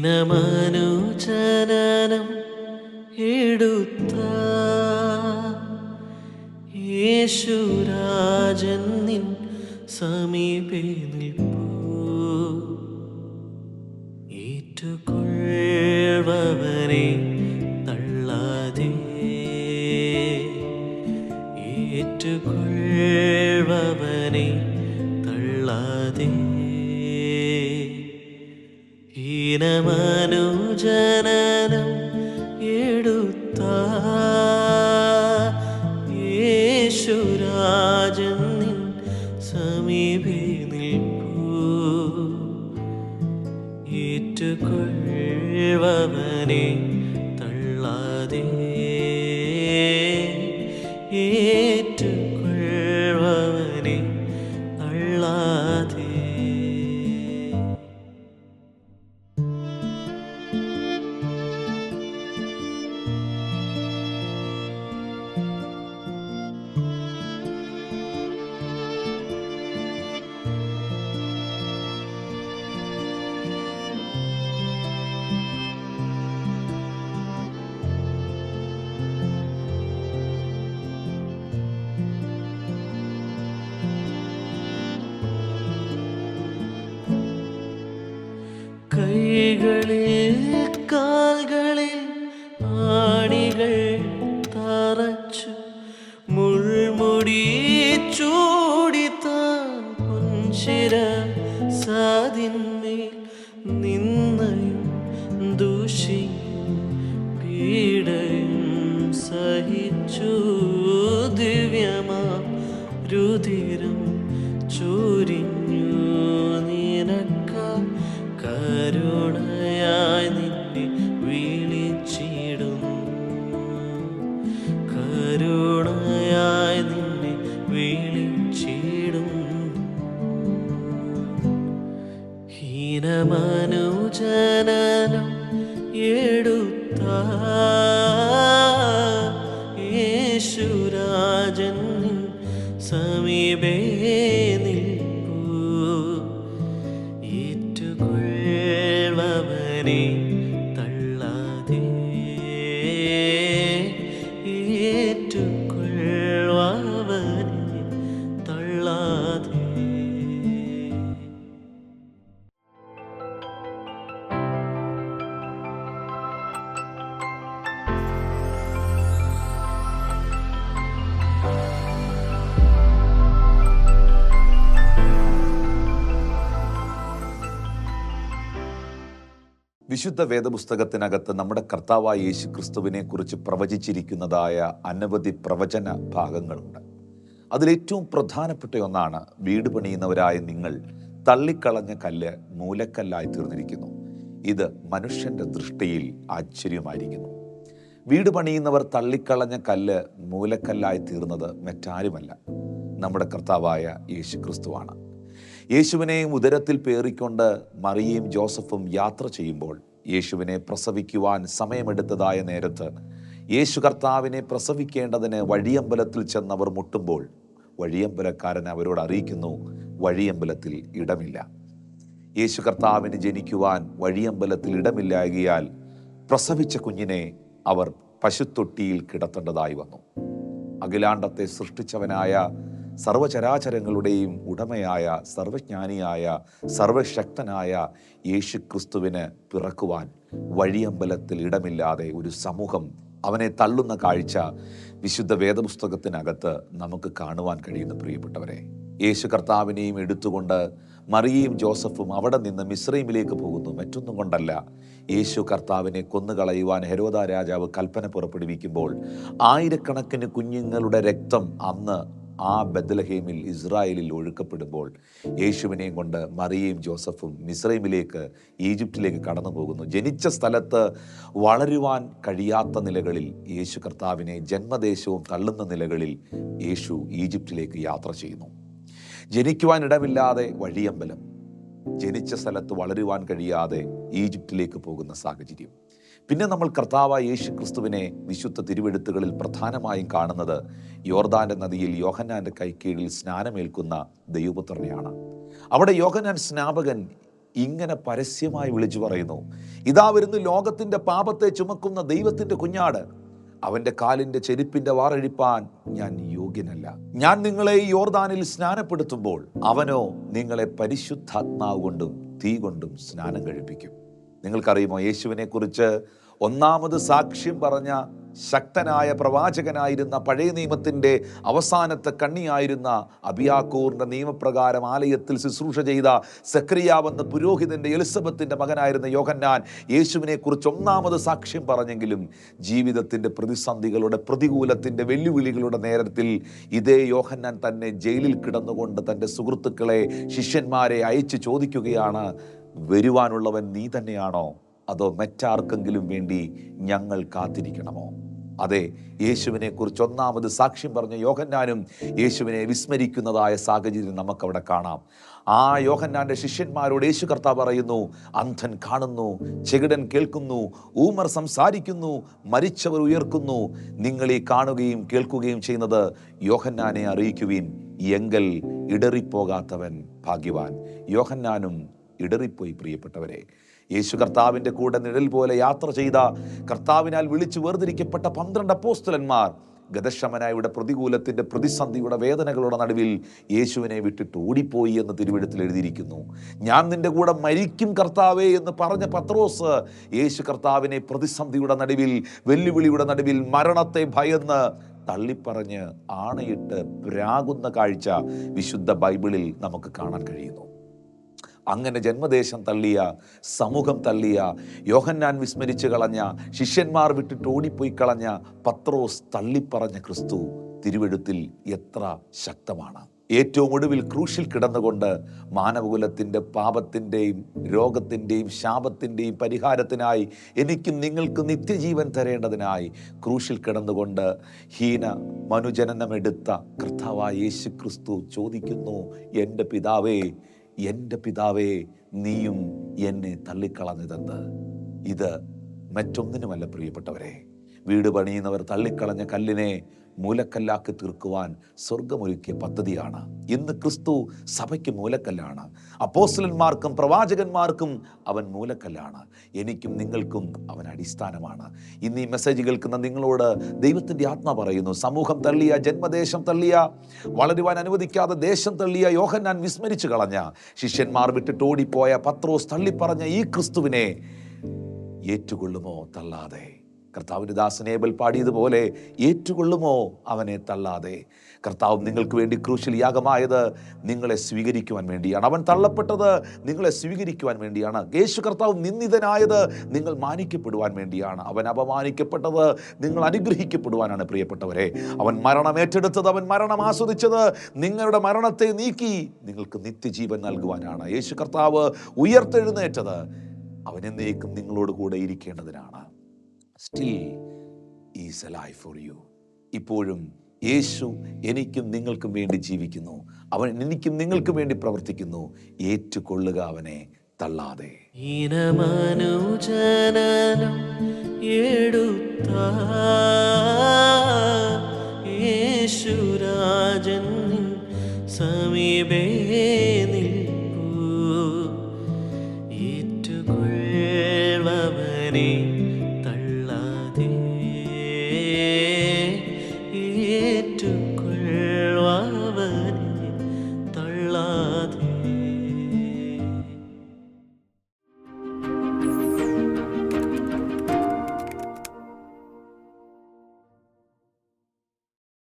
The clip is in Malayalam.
ഹീനമനുജനനം എടുത്ത യേശുരാജൻ നിൻ സമീപേ നിൽപ്പൂ. ഏറ്റുകൊള്ളവനെ തള്ളാതെ. ഏറ്റുകൊള്ളുവവനെ ഹീനമനുജനനം എടുത്ത. യേശുരാജൻ നിൻ സമീപേ നിൽപ്പൂ ഏറ്റുകൊള്ളുവവനെ തള്ളാതെ கைகளே യേശുരാജൻ സമീപേ നിൽപ്പൂ ഏറ്റുകൊള്ളുവവനെ തള്ളാതെ. ഏറ്റുകൊള്ളുവവനെ വിശുദ്ധ വേദപുസ്തകത്തിനകത്ത് നമ്മുടെ കർത്താവായ യേശു ക്രിസ്തുവിനെ കുറിച്ച് പ്രവചിച്ചിരിക്കുന്നതായ അനവധി പ്രവചന ഭാഗങ്ങളുണ്ട്. അതിലേറ്റവും പ്രധാനപ്പെട്ട ഒന്നാണ് വീട് പണിയുന്നവരായ നിങ്ങൾ തള്ളിക്കളഞ്ഞ കല്ല് മൂലക്കല്ലായി തീർന്നിരിക്കുന്നു. ഇത് മനുഷ്യന്റെ ദൃഷ്ടിയിൽ ആശ്ചര്യമായിരിക്കുന്നു. വീട് പണിയുന്നവർ തള്ളിക്കളഞ്ഞ കല്ല് മൂലക്കല്ലായി തീർന്നത് മറ്റാരുമല്ല. നമ്മുടെ കർത്താവായ യേശു ക്രിസ്തുവാണ് യേശുവിനെയും ഉദരത്തിൽ പേറിക്കൊണ്ട് മറിയയും ജോസഫും യാത്ര ചെയ്യുമ്പോൾ യേശുവിനെ പ്രസവിക്കുവാൻ സമയമെടുത്തതായ നേരത്ത് യേശു കർത്താവിനെ പ്രസവിക്കേണ്ടതിന് വഴിയമ്പലത്തിൽ ചെന്നവർ മുട്ടുമ്പോൾ വഴിയമ്പലക്കാരൻ അവരോട് അറിയിക്കുന്നു വഴിയമ്പലത്തിൽ ഇടമില്ല. യേശു കർത്താവിന് ജനിക്കുവാൻ വഴിയമ്പലത്തിൽ ഇടമില്ലായകിയാൽ പ്രസവിച്ച കുഞ്ഞിനെ അവർ പശുത്തൊട്ടിയിൽ കിടത്തേണ്ടതായി വന്നു. അഖിലാണ്ടത്തെ സൃഷ്ടിച്ചവനായ സർവചരാചരങ്ങളുടെയും ഉടമയായ സർവജ്ഞാനിയായ സർവശക്തനായ യേശു ക്രിസ്തുവിന് പിറക്കുവാൻ വഴിയമ്പലത്തിൽ ഇടമില്ലാതെ ഒരു സമൂഹം അവനെ തള്ളുന്ന കാഴ്ച വിശുദ്ധ വേദപുസ്തകത്തിനകത്ത് നമുക്ക് കാണുവാൻ കഴിയുന്ന പ്രിയപ്പെട്ടവരെ. യേശു കർത്താവിനെയും എടുത്തുകൊണ്ട് മറിയയും ജോസഫും അവിടെ നിന്ന് മിശ്രൈമിലേക്ക് പോകുന്നു. മറ്റൊന്നും കൊണ്ടല്ല. യേശു കർത്താവിനെ കൊന്നുകളയുവാൻ ഹെരോദ രാജാവ് കൽപ്പന പുറപ്പെടുവിക്കുമ്പോൾ ആയിരക്കണക്കിന് കുഞ്ഞുങ്ങളുടെ രക്തം അന്ന് ആ ബദലഹേമിൽ ഇസ്രായേലിൽ ഒഴുക്കപ്പെടുമ്പോൾ യേശുവിനെയും കൊണ്ട് മറിയയും ജോസഫും മിസ്രൈമിലേക്ക് ഈജിപ്തിലേക്ക് കടന്നു പോകുന്നു ജനിച്ച സ്ഥലത്ത് വളരുവാൻ കഴിയാത്ത നിലകളിൽ യേശു കർത്താവിനെ ജന്മദേശവും തള്ളുന്ന നിലകളിൽ യേശു ഈജിപ്തിലേക്ക് യാത്ര ചെയ്യുന്നു. ജനിക്കുവാൻ ഇടമില്ലാതെ വഴിയമ്പലം ജനിച്ച സ്ഥലത്ത് വളരുവാൻ കഴിയാതെ ഈജിപ്തിലേക്ക് പോകുന്ന സാഹചര്യം. പിന്നെ നമ്മൾ കർത്താവ് യേശു ക്രിസ്തുവിനെ വിശുദ്ധ തിരുവെഴുത്തുകളിൽ പ്രധാനമായും കാണുന്നത് യോർദാന്റെ നദിയിൽ യോഹന്നാന്റെ കൈക്കീഴിൽ സ്നാനമേൽക്കുന്ന ദൈവപുത്രനെയാണ്. അവിടെ യോഹന്നാൻ സ്നാപകൻ ഇങ്ങനെ പരസ്യമായി വിളിച്ചു പറയുന്നു ഇതാ വരുന്നു ലോകത്തിന്റെ പാപത്തെ ചുമക്കുന്ന ദൈവത്തിന്റെ കുഞ്ഞാട്. അവന്റെ കാലിന്റെ ചെരുപ്പിന്റെ വാറഴിപ്പാൻ ഞാൻ യോഗ്യനല്ല ഞാൻ നിങ്ങളെ യോർദാനിൽ സ്നാനപ്പെടുത്തുമ്പോൾ അവനോ നിങ്ങളെ പരിശുദ്ധാത്മാവ് കൊണ്ടും തീ കൊണ്ടും സ്നാനം കഴിപ്പിക്കും. നിങ്ങൾക്കറിയുമോ യേശുവിനെ കുറിച്ച് ഒന്നാമത് സാക്ഷ്യം പറഞ്ഞ ശക്തനായ പ്രവാചകനായിരുന്ന പഴയ നിയമത്തിന്റെ അവസാനത്തെ കണ്ണിയായിരുന്ന അബിയാക്കൂറിന്റെ നിയമപ്രകാരം ആലയത്തിൽ ശുശ്രൂഷ ചെയ്ത സക്രിയാവെന്ന പുരോഹിതന്റെ എലിസബത്തിന്റെ മകനായിരുന്ന യോഹന്നാൻ യേശുവിനെക്കുറിച്ച് ഒന്നാമത് സാക്ഷ്യം പറഞ്ഞെങ്കിലും ജീവിതത്തിന്റെ പ്രതിസന്ധികളുടെ പ്രതികൂലത്തിന്റെ വെല്ലുവിളികളുടെ നേരത്തിൽ ഇതേ യോഹന്നാൻ തന്നെ ജയിലിൽ കിടന്നുകൊണ്ട് തന്റെ സുഹൃത്തുക്കളെ ശിഷ്യന്മാരെ അയച്ചു ചോദിക്കുകയാണ് വരുവാനുള്ളവൻ നീ തന്നെയാണോ? അതോ മറ്റാർക്കെങ്കിലും വേണ്ടി ഞങ്ങൾ കാത്തിരിക്കണമോ? അതെ യേശുവിനെ കുറിച്ച് ഒന്നാമത് സാക്ഷ്യം പറഞ്ഞ യോഹന്നാനും യേശുവിനെ വിസ്മരിക്കുന്നതായ സാഹചര്യം നമുക്കവിടെ കാണാം. ആ യോഹന്നാന്റെ ശിഷ്യന്മാരോട് യേശു കർത്താവ് പറയുന്നു അന്ധൻ കാണുന്നു ചെകിടൻ കേൾക്കുന്നു ഊമർ സംസാരിക്കുന്നു മരിച്ചവർ ഉയർക്കുന്നു. നിങ്ങൾ ഈ കാണുകയും കേൾക്കുകയും ചെയ്യുന്നത് യോഹന്നാനെ അറിയിക്കുവിൻ. എങ്കൽ ഇടറിപ്പോകാത്തവൻ ഭാഗ്യവാൻ. യോഹന്നാനും ഇടറിപ്പോയി പ്രിയപ്പെട്ടവരെ. യേശു കർത്താവിന്റെ കൂടെ നിഴൽ പോലെ യാത്ര ചെയ്ത കർത്താവിനാൽ വിളിച്ചു വേർതിരിക്കപ്പെട്ട പന്ത്രണ്ട് അപ്പോസ്തലന്മാർ ഗതശമനായുടെ പ്രതികൂലത്തിന്റെ പ്രതിസന്ധിയുടെ വേദനകളുടെ നടുവിൽ യേശുവിനെ വിട്ടിട്ട് ഓടിപ്പോയി എന്ന് തിരുവിടത്തിൽ എഴുതിയിരിക്കുന്നു. ഞാൻ നിന്റെ കൂടെ മരിക്കും കർത്താവേ എന്ന് പറഞ്ഞ പത്രോസ് യേശു കർത്താവിനെ പ്രതിസന്ധിയുടെ നടുവിൽ വെല്ലുവിളിയുടെ നടുവിൽ മരണത്തെ ഭയന്ന് തള്ളിപ്പറഞ്ഞ് ആണയിട്ട് പ്രാകുന്ന കാഴ്ച വിശുദ്ധ ബൈബിളിൽ നമുക്ക് കാണാൻ കഴിയുന്നു. അങ്ങനെ ജന്മദേശം തള്ളിയ സമൂഹം തള്ളിയ യോഹന്നാൻ വിസ്മരിച്ചു കളഞ്ഞ ശിഷ്യന്മാർ വിട്ടിട്ട് ഓടിപ്പോയി കളഞ്ഞ പത്രോസ് തള്ളിപ്പറഞ്ഞ ക്രിസ്തു തിരുവെഴുത്തിൽ എത്ര ശക്തമാണ്. ഏറ്റവും ഒടുവിൽ ക്രൂശിൽ കിടന്നുകൊണ്ട് മാനവകുലത്തിന്റെ പാപത്തിന്റെയും രോഗത്തിന്റെയും ശാപത്തിന്റെയും പരിഹാരത്തിനായി എനിക്കും നിങ്ങൾക്ക് നിത്യജീവൻ തരേണ്ടതിനായി ക്രൂശിൽ കിടന്നുകൊണ്ട് ഹീന മനുജനനമെടുത്ത കർത്താവായ യേശു ക്രിസ്തു ചോദിക്കുന്നു എന്റെ പിതാവേ എന്റെ പിതാവേ നീയും എന്നെ തള്ളിക്കളഞ്ഞതെന്ത്? ഇത് മറ്റൊന്നിനുമല്ല പ്രിയപ്പെട്ടവരെ. വീട് പണിയുന്നവർ തള്ളിക്കളഞ്ഞ കല്ലിനെ മൂലക്കല്ലാക്കി തീർക്കുവാൻ സ്വർഗമൊരുക്കിയ പദ്ധതിയാണ്. ഇന്ന് ക്രിസ്തു സഭയ്ക്ക് മൂലക്കല്ലാണ്. അപ്പോസ്റ്റലന്മാർക്കും പ്രവാചകന്മാർക്കും അവൻ മൂലക്കല്ലാണ്. എനിക്കും നിങ്ങൾക്കും അവൻ അടിസ്ഥാനമാണ്. ഇന്ന് ഈ മെസ്സേജ് കേൾക്കുന്ന നിങ്ങളോട് ദൈവത്തിന്റെ ആത്മ പറയുന്നു. സമൂഹം തള്ളിയ ജന്മദേശം തള്ളിയ വളരുവാൻ അനുവദിക്കാതെ ദേശം തള്ളിയ യോഹൻ ഞാൻ വിസ്മരിച്ചു കളഞ്ഞ ശിഷ്യന്മാർ വിട്ടിട്ട് ഓടിപ്പോയ പത്രോസ് തള്ളിപ്പറഞ്ഞ ഈ ക്രിസ്തുവിനെ ഏറ്റുകൊള്ളുമോ തള്ളാതെ? കർത്താവിന്റെ ദാസനേബൽ പാടിയതുപോലെ ഏറ്റുകൊള്ളുമോ അവനെ തള്ളാതെ? കർത്താവ് നിങ്ങൾക്ക് വേണ്ടി ക്രൂശിൽ യാഗമായത് നിങ്ങളെ സ്വീകരിക്കുവാൻ വേണ്ടിയാണ്. അവൻ തള്ളപ്പെട്ടത് നിങ്ങളെ സ്വീകരിക്കുവാൻ വേണ്ടിയാണ്. യേശു കർത്താവ് നിന്ദിതനായത് നിങ്ങൾ മാനിക്കപ്പെടുവാൻ വേണ്ടിയാണ്. അവൻ അപമാനിക്കപ്പെട്ടത് നിങ്ങൾ അനുഗ്രഹിക്കപ്പെടുവാനാണ് പ്രിയപ്പെട്ടവരെ. അവൻ മരണം ഏറ്റെടുത്തത് അവൻ മരണം ആസ്വദിച്ചത് നിങ്ങളുടെ മരണത്തെ നീക്കി നിങ്ങൾക്ക് നിത്യജീവൻ നൽകുവാനാണ്. യേശു കർത്താവ് ഉയർത്തെഴുന്നേറ്റത് അവൻ എന്നേക്കും നിങ്ങളോട് കൂടെ ഇരിക്കേണ്ടതിനാണ്. Still is a life for you ഇപ്പോഴും യേശു എനിക്കും നിങ്ങൾക്കും വേണ്ടി ജീവിക്കുന്നു. അവൻ എനിക്കും നിങ്ങൾക്കും വേണ്ടി പ്രവർത്തിക്കുന്നു. ഏറ്റുകൊള്ളുക അവനെ തള്ളാതെ. ഇനമനുജനനം എടുത്ത